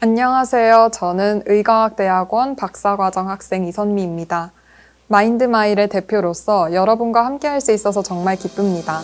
안녕하세요. 저는 의과학대학원 박사과정 학생 이선미입니다. 마인드마일의 대표로서 여러분과 함께 할 수 있어서 정말 기쁩니다.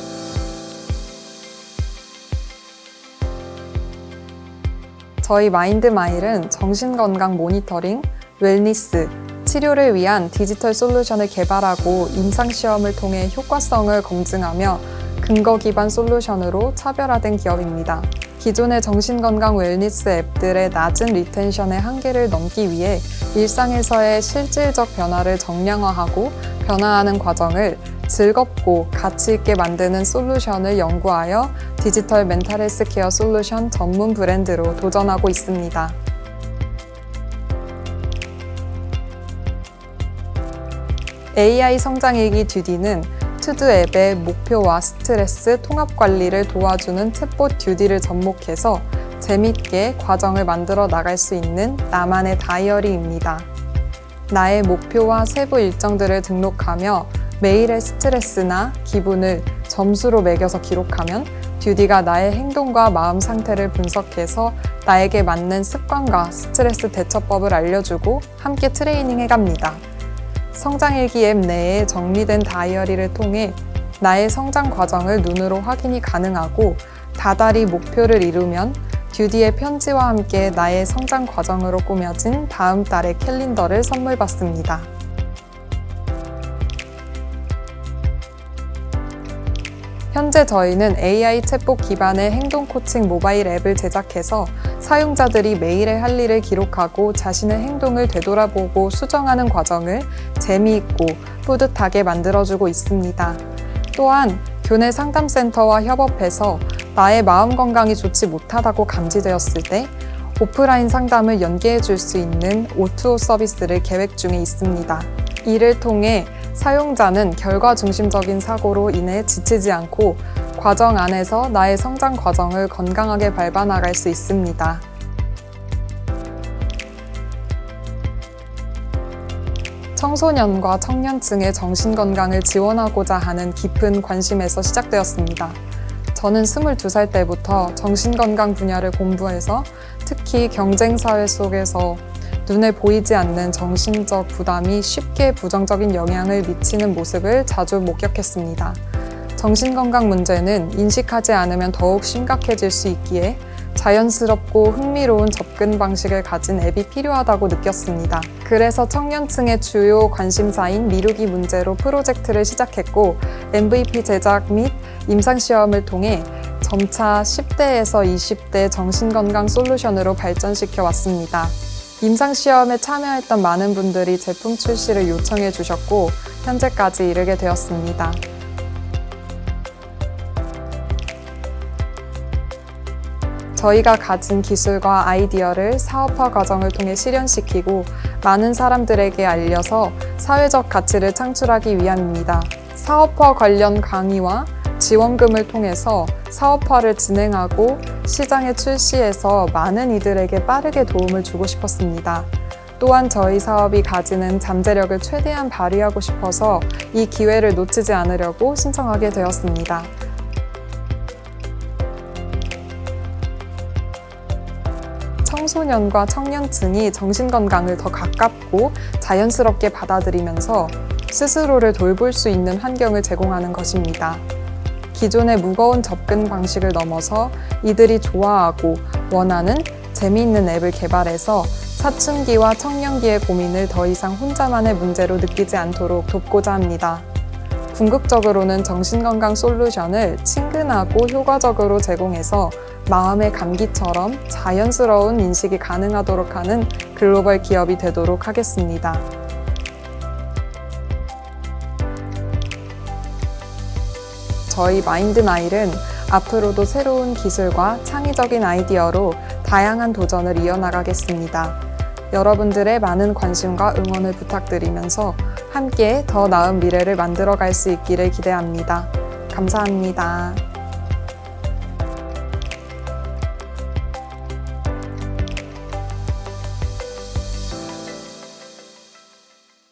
저희 마인드마일은 정신건강 모니터링, 웰니스, 치료를 위한 디지털 솔루션을 개발하고 임상시험을 통해 효과성을 검증하며 근거 기반 솔루션으로 차별화된 기업입니다. 기존의 정신건강 웰니스 앱들의 낮은 리텐션의 한계를 넘기 위해 일상에서의 실질적 변화를 정량화하고 변화하는 과정을 즐겁고 가치 있게 만드는 솔루션을 연구하여 디지털 멘탈 헬스 케어 솔루션 전문 브랜드로 도전하고 있습니다. 성장일기 듀디는 투두 앱의 목표와 스트레스 통합 관리를 도와주는 챗봇 듀디를 접목해서 재밌게 과정을 만들어 나갈 수 있는 나만의 다이어리입니다. 나의 목표와 세부 일정들을 등록하며 매일의 스트레스나 기분을 점수로 매겨서 기록하면 듀디가 나의 행동과 마음 상태를 분석해서 나에게 맞는 습관과 스트레스 대처법을 알려주고 함께 트레이닝 해 갑니다. 성장일기 앱 내에 정리된 다이어리를 통해 나의 성장 과정을 눈으로 확인이 가능하고 다달이 목표를 이루면 듀디의 편지와 함께 나의 성장 과정으로 꾸며진 다음 달의 캘린더를 선물 받습니다. 현재 저희는 AI 챗봇 기반의 행동 코칭 모바일 앱을 제작해서 사용자들이 매일의 할 일을 기록하고 자신의 행동을 되돌아보고 수정하는 과정을 재미있고 뿌듯하게 만들어주고 있습니다. 또한 교내 상담센터와 협업해서 나의 마음 건강이 좋지 못하다고 감지되었을 때 오프라인 상담을 연계해 줄 수 있는 O2O 서비스를 계획 중에 있습니다. 이를 통해 사용자는 결과 중심적인 사고로 인해 지치지 않고 과정 안에서 나의 성장 과정을 건강하게 밟아 나갈 수 있습니다. 청소년과 청년층의 정신건강을 지원하고자 하는 깊은 관심에서 시작되었습니다. 저는 22살 때부터 정신건강 분야를 공부해서 특히 경쟁사회 속에서 눈에 보이지 않는 정신적 부담이 쉽게 부정적인 영향을 미치는 모습을 자주 목격했습니다. 정신건강 문제는 인식하지 않으면 더욱 심각해질 수 있기에 자연스럽고 흥미로운 접근 방식을 가진 앱이 필요하다고 느꼈습니다. 그래서 청년층의 주요 관심사인 미루기 문제로 프로젝트를 시작했고 MVP 제작 및 임상시험을 통해 점차 10대에서 20대 정신건강 솔루션으로 발전시켜 왔습니다. 임상시험에 참여했던 많은 분들이 제품 출시를 요청해 주셨고 현재까지 이르게 되었습니다. 저희가 가진 기술과 아이디어를 사업화 과정을 통해 실현시키고 많은 사람들에게 알려서 사회적 가치를 창출하기 위함입니다. 사업화 관련 강의와 지원금을 통해서 사업화를 진행하고 시장에 출시해서 많은 이들에게 빠르게 도움을 주고 싶었습니다. 또한 저희 사업이 가지는 잠재력을 최대한 발휘하고 싶어서 이 기회를 놓치지 않으려고 신청하게 되었습니다. 청소년과 청년층이 정신건강을 더 가깝고 자연스럽게 받아들이면서 스스로를 돌볼 수 있는 환경을 제공하는 것입니다. 기존의 무거운 접근 방식을 넘어서 이들이 좋아하고 원하는 재미있는 앱을 개발해서 사춘기와 청년기의 고민을 더 이상 혼자만의 문제로 느끼지 않도록 돕고자 합니다. 궁극적으로는 정신건강 솔루션을 친근하고 효과적으로 제공해서 마음의 감기처럼 자연스러운 인식이 가능하도록 하는 글로벌 기업이 되도록 하겠습니다. 저희 마인드마일은 앞으로도 새로운 기술과 창의적인 아이디어로 다양한 도전을 이어나가겠습니다. 여러분들의 많은 관심과 응원을 부탁드리면서 함께 더 나은 미래를 만들어갈 수 있기를 기대합니다. 감사합니다.